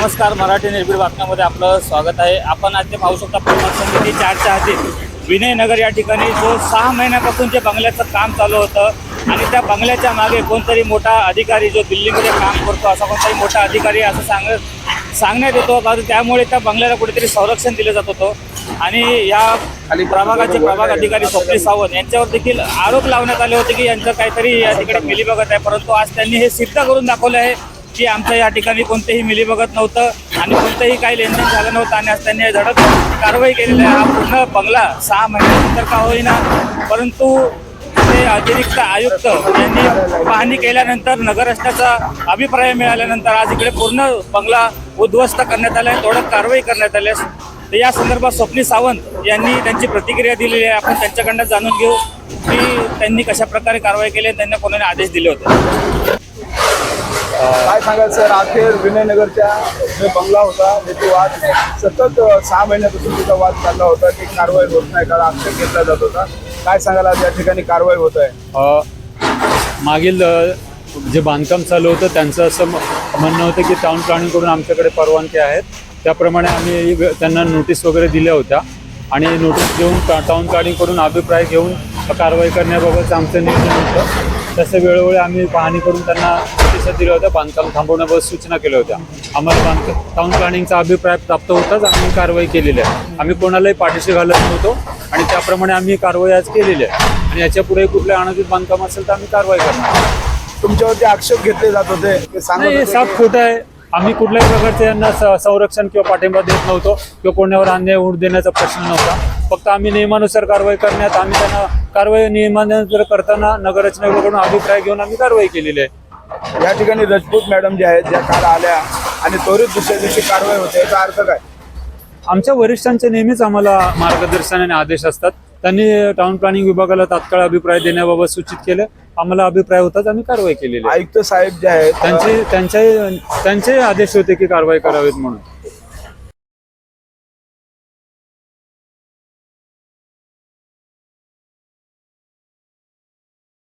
नमस्कार मराठी निर्भीड बातम्यामध्ये आपलं स्वागत आहे. आपण आज ते पाहू शकता प्रमुख समिती चारच्या हाती विनयनगर या ठिकाणी जो सहा महिन्यापासून जे बंगल्याचं काम चालू होतं आणि त्या बंगल्याच्या मागे कोणतरी मोठा अधिकारी जो दिल्लीमध्ये काम करतो असा कोणतरी मोठा अधिकारी असं सांग सांगण्यात येतो. कारण त्यामुळे त्या बंगल्याला कुठेतरी संरक्षण दिलं जात होतं. आणि या प्रभागाचे प्रभाग अधिकारी स्वप्नील सावंत यांच्यावर देखील आरोप लावण्यात आले होते की यांचं काहीतरी या ठिकाणी मिलीभगत आहे. परंतु आज त्यांनी हे सिद्ध करून दाखवलं आहे. की आमचं या ठिकाणी कोणतेही मिलीभगत नव्हतं आणि कोणतंही काही लेनदेन झालं नव्हतं आणि आज त्यांनी धडक कारवाई केलेली आहे. हा पूर्ण बंगला सहा महिन्यानंतर का होईना. परंतु ते अतिरिक्त आयुक्त यांनी पाहणी केल्यानंतर नगररस्त्याचा अभिप्राय मिळाल्यानंतर आज इकडे पूर्ण बंगला उद्ध्वस्त करण्यात आला आहे थोडं कारवाई करण्यात आली आहे. तर या संदर्भात स्वप्नी सावंत यांनी त्यांची प्रतिक्रिया दिलेली आहे. आपण त्यांच्याकडनं जाणून घेऊ की त्यांनी कशा प्रकारे कारवाई केली त्यांना कोणाने आदेश दिले होते. काय सांगाल सर? अखेर विनयनगरच्या जो बंगला होता त्याची वाद सतत सहा महिन्यापासून तिचा वाद चालला होता की कारवाई होत नाही कारण आक्षेप घेतला जात होता? काय सांगाल आज या ठिकाणी कारवाई होत आहे? मागील जे बांधकाम चालू होतं त्यांचं असं म- म्हणणं होतं की टाउन प्लॅनिंगकडून आमच्याकडे परवानगी आहेत. त्याप्रमाणे आम्ही त्यांना नोटीस वगैरे दिल्या होत्या. आणि नोटीस घेऊन टाउन प्लॅनिंग करून अभिप्राय घेऊन कारवाई करण्याबाबत आमचं निर्णय होतं. तसं वेळोवेळी आम्ही पाहणी करून त्यांना नोटिसा दिल्या होत्या बांधकाम थांबवण्याबाबत सूचना केल्या होत्या. आम्हाला बांधकाम टाउन प्लॅनिंगचा अभिप्राय प्राप्त होताच आम्ही कारवाई केलेली आहे. आम्ही कोणालाही पाठीशी घालत नव्हतो आणि त्याप्रमाणे आम्ही कारवाई आज केलेली आहे. आणि याच्यापुढे कुठल्या अनाधित बांधकाम असेल तर आम्ही कारवाई करणार. तुमच्यावरती आक्षेप घेतले जात होते ते सांगत नाही हे होते साफ की- खोटं आहे. आम्ही कुठल्याही प्रकारचे यांना स- संरक्षण किंवा पाठिंबा देत नव्हतो किंवा कोणावर अन्याय होऊ देण्याचा प्रश्न नव्हता. फक्त आम्ही नियमानुसार कारवाई करण्यात आम्ही त्यांना कारवाई नियमानुसार करताना नगररचना विभागाकडून अभिप्राय घेऊन आम्ही कारवाई केलेली आहे. या ठिकाणी राजपूत मॅडम ज्या आहेत ज्या काल आल्या आणि त्वरित दुसऱ्या दिवशी कारवाई होते याचा अर्थ काय? आमच्या वरिष्ठांचे नेहमीच आम्हाला मार्गदर्शन आणि आदेश असतात. त्यांनी टाउन प्लॅनिंग विभागाला तात्काळ अभिप्राय देण्याबाबत सूचित केलं. आम्हाला अभिप्राय होताच आम्ही कारवाई केलेली आहे. आयुक्त साहेब जे आहेत त्यांचे त्यांचे त्यांचे आदेश होते की कारवाई करावीत म्हणून.